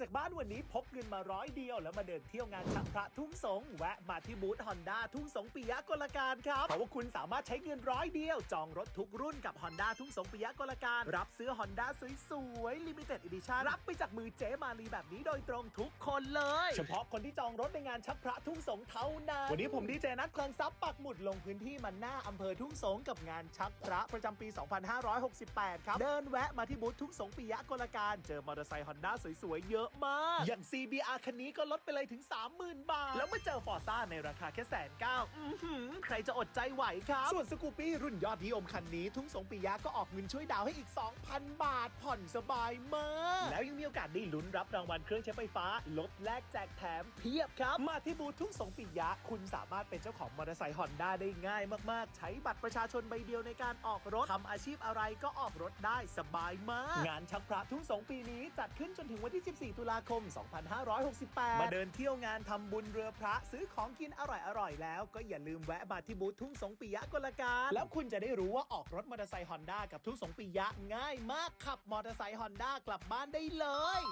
จากบ้านวันนี้พกเงินมาร้อยเดียว แล้วมาเดินเที่ยวงานชักพระทุ่งสงแวะมาที่บูธฮอนด้าทุ่งสงปิยะกลการครับเพราะว่าคุณสามารถใช้เงินร้อยเดียว จองรถทุกรุ่นกับ Honda ทุ่งสงปิยะกลการ รับซื้อ Honda สวยๆ Limited Edition รับไปจากมือเจ๊มาลีแบบนี้โดยตรงทุกคนเลย เฉพาะคนที่จองรถในงานชักพระทุ่งสงเท่านั้นวันนี้ผมดีเจนัทคลังทรัพย์ปักหมุดลงพื้นที่มันหน้าอำเภอทุ่งสงกับงานชักพระประจำปี 2568 ครับเดินแวะมาที่บูธทุ่งสงปิยะกลการ เจอมอเตอร์ไซค์ฮอนด้าสวยๆเยอะมาก อย่าง CBR คันนี้ก็ลดไปเลยถึง 30,000 บาท แล้วมาเจอฟอร์ซ่าในราคาแค่แสนเก้าอื้อหือใครจะอดใจไหวครับ ส่วนสกูปี้รุ่นยอดนิยมคันนี้ทุ่งสงปิยะก็ออกเงินช่วยดาวน์ให้อีก 2,000 บาท ผ่อนสบายมาก แล้วยังมีโอกาสได้ลุ้นรับรางวัลเครื่องใช้ไฟฟ้า ลดแลกแจกแถมเพียบครับ มาที่บูธทุ่งสงปิยะ คุณสามารถเป็นเจ้าของมอเตอร์ไซค์ฮอนด้าได้ง่ายมากๆ ใช้บัตรประชาชนใบเดียวในการออกรถทำอาชีพอะไรก็ออกรถได้สบายมาก งานชักพระทุ่งสงปีนี้จัดขึ้นจนถึงวันที่ 14ตุลาคม 2568 มาเดินเที่ยวงานทำบุญเรือพระซื้อของกินอร่อยๆ แล้วก็อย่าลืมแวะมาที่บูธทุ่งสงปิยะกลการ แล้วคุณจะได้รู้ว่าออกรถมอเตอร์ไซค์ฮอนด้ากับทุ่งสงปิยะง่ายมากขับมอเตอร์ไซค์ฮอนด้ากลับบ้านได้เลย